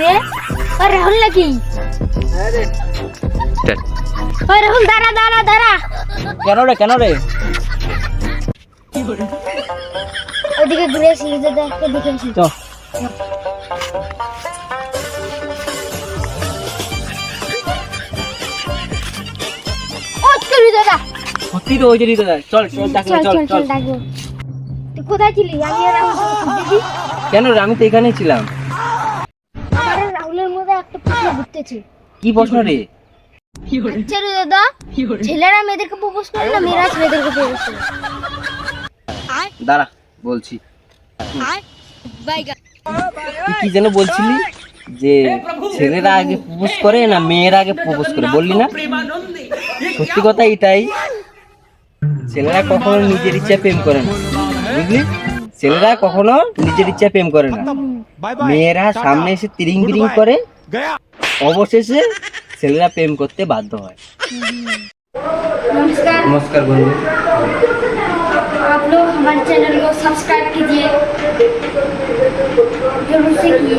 রে? ও রাহুল নাকি? ও রাহুল দাঁড়া দাঁড়া দাঁড়া। কেন রে কেন রে? ওদিকে ঘুরে আসি দাদাকে দেখে আসি। চ। দাদা সত্যি তো ওই যে দিতে চল চল চল চল চল চল চল। ডাকবো। তুই কোথায় ছিলি? আমি আর কেন রে আমি তো এখানেই ছিলাম। একটা প্রশ্ন ঘুরতেছে। কি প্রশ্ন রে? আচ্ছা রে দাদা ছেলেরা মেয়েদেরকে প্রপোজ করে না মেয়েরা ছেলেদেরকে প্রপোজ করে দাঁড়া বলছি। তুই কি যেন বলছিলি যে ছেলেরা আগে প্রপোজ করে না মেয়েরা আগে প্রপোজ করে? বললি না? সত্যি কথা এটাই। ছেলেরা কখনো নিজের ইচ্ছা প্রেম করে না। বুঝলি? ছেলেরা কখনো নিজের ইচ্ছা প্রেম করে না। মেয়েরা সামনে এসে তিরিং বিরিং করে। অবশেষে ছেলেরা প্রেম করতে বাধ্য হয় नमस्कार নমস্কার বন্ধু आप लोग हमारे चैनल को सब्सक्राइब कीजिए जरूर से कीजिए